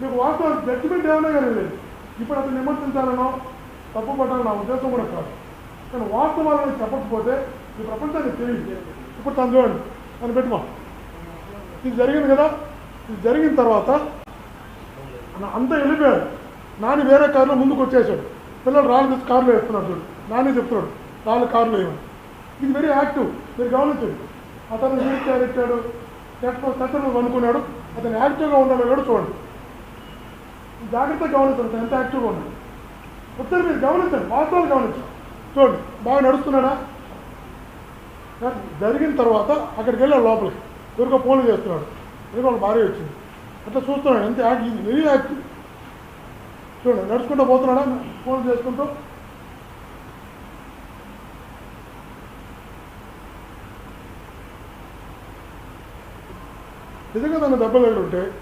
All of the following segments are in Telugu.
మీకు వాస్తవం జడ్జిమెంట్ ఏమైనా కానీ లేదు. ఇప్పుడు అతను విమర్శించాలనో తప్పు పట్టాలని నా ఉద్దేశం కూడా కాదు. కానీ వాస్తవాలను చెప్పకపోతే ఈ ప్రపంచానికి తెలియదు. ఇప్పుడు తను చూడండి. తను పెట్టుమా ఇది జరిగింది కదా? ఇది జరిగిన తర్వాత అంతా వెళ్ళిపోయాడు. నాని వేరే కారులో ముందుకు వచ్చేసాడు. పిల్లలు రాళ్ళు తీసి కారులో వేస్తున్నాడు చూడు. నాని చెప్తున్నాడు రాళ్ళు కారులో వేయమని. ఇది వెరీ యాక్టివ్ మీరు గమనించండి. అతను వీరికి ఎక్కాడు సెషన్ అనుకున్నాడు అతను యాక్టివ్గా ఉన్నాడో కూడా చూడండి. జాగ్రత్తగా గమనించండి ఎంత యాక్టివ్గా ఉన్నాడు ఒకసారి మీరు గమనించండి వాస్తవాలు గమనించండి. చూడండి బాగా నడుస్తున్నాడా? జరిగిన తర్వాత అక్కడికి వెళ్ళాడు లోపలికి. ఎవరికో ఫోన్లు చేస్తున్నాడు. ఎవరికో వాళ్ళ భార్య వచ్చింది. అట్లా చూస్తున్నాడు ఎంత యాక్ట్ వెరీ యాక్టివ్. చూడండి నడుచుకుంటూ పోతున్నాడా? ఫోన్ చేసుకుంటూ. నిజంగా తన దెబ్బలు ఉంటే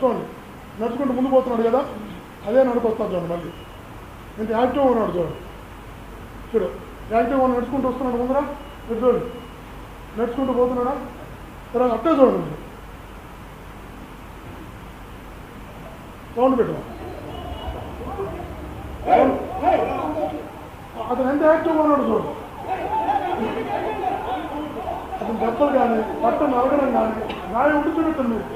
చూడండి నడుచుకుంటూ ముందు పోతున్నాడు కదా? అదే నడుకొస్తాడు చూడండి మళ్ళీ. ఇంత యాక్టివ్ ఉన్నాడు చూడండి చూడు యాక్టివ్ ఉన్న నడుచుకుంటూ వస్తున్నాడు ముందర. మీరు చూడండి నడుచుకుంటూ పోతున్నాడా? తర్వాత అట్టే చూడండి మీరు. సౌండ్ పెట్టు అతను ఎంత యాక్టివ్గా ఉన్నాడు చూడండి అతను దెబ్బలు కానీ పట్ట నలగడం కానీ గాయం ఉండి చూపెట్టండి మీరు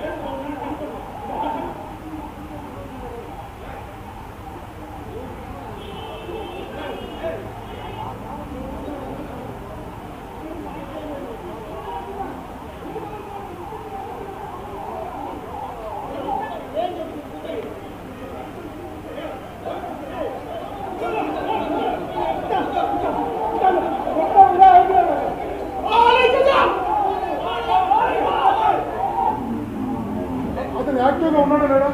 అతను యాక్టివ్గా ఉన్నాడు లేడా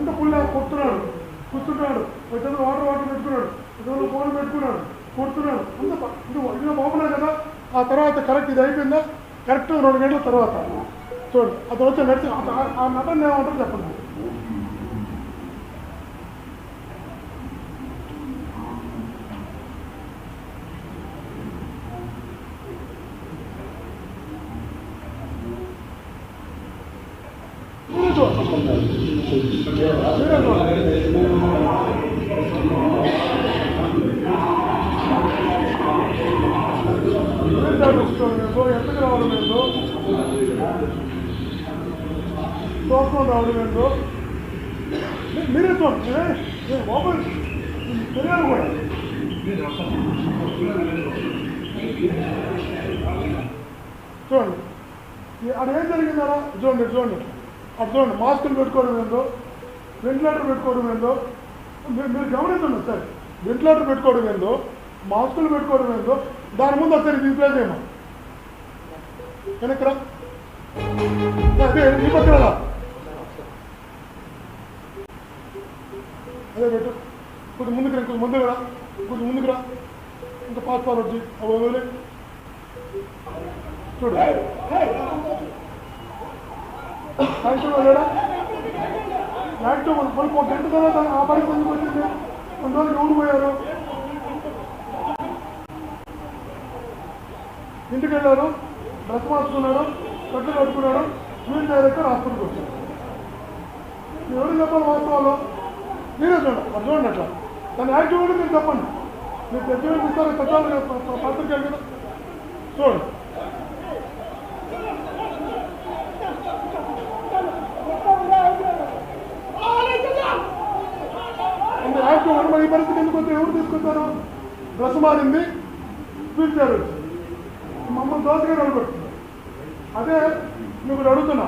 ఇంత పుల్ల కొడుతున్నాడు. కూర్చున్నాడు పెద్దలు వాటర్ వాటర్ పెట్టుకున్నాడు. పెద్దలు ఫోన్ పెట్టుకున్నాడు. కొడుతున్నాడు. అంత ఇది బాగున్నాడు కదా. ఆ తర్వాత కరెక్ట్ ఇది అయిపోయిందా? కరెక్ట్ రెండు గంటల తర్వాత. చూడండి ఆ వచ్చి నడిచి ఆ- ఆ నటన ఏమంటారు చెప్పండి. ことは分かんない。そらのうんぞ。そうそうだおる。అట్లా మాస్కులు పెట్టుకోవడం ఏందో? వెంటిలేటర్ పెట్టుకోవడం ఏందో? మీరు గమనించండి సార్ వెంటిలేటర్ పెట్టుకోవడం ఏందో? మాస్కులు పెట్టుకోవడం ఏందో? దాని ముందు ఒకసారి రీప్లేస్ ప్లే చేయమా వెనక్రా అదే పక్కన అదే పెట్టు. కొంచెం ముందుకు రా, కొంచెం ముందుకు రా. కొంచెం ముందుకు రా. ఇంకా పాస్ ఫార్వర్డ్ చేయి. చూడు. యాక్టివ్ లేదా యాక్టివ్ మనకు ఒక గంట తర్వాత ఆ పని ఎందుకు వచ్చింది కొన్ని రోజులు ఊరు పోయారు ఇంటికి వెళ్ళారు డ్రెస్ మార్చుకున్నారు కట్లు కట్టుకున్నారు వీల్ డైరెక్టర్ హాస్పిటల్కి వచ్చారు ఎవరు చెప్పాలి వాస్తవాలు? మీరే చూడండి అది చూడండి అట్లా. తను యాక్టివ్ కూడా మీరు చెప్పండి. మీరు పెద్ద ఇస్తారు పెట్టాలి కదా పత్రికలు కదా చూడండి అంటే యాక్టివ్ ఉండి మరి ఈ పరిస్థితి ఎందుకు వస్తే ఎవరు తీసుకొచ్చారు డ్రెస్ మారింది వీల్ చైర్ మమ్మల్ని దోసగా నిలబెడుతుంది అదే నువ్వు అడుగుతున్నా.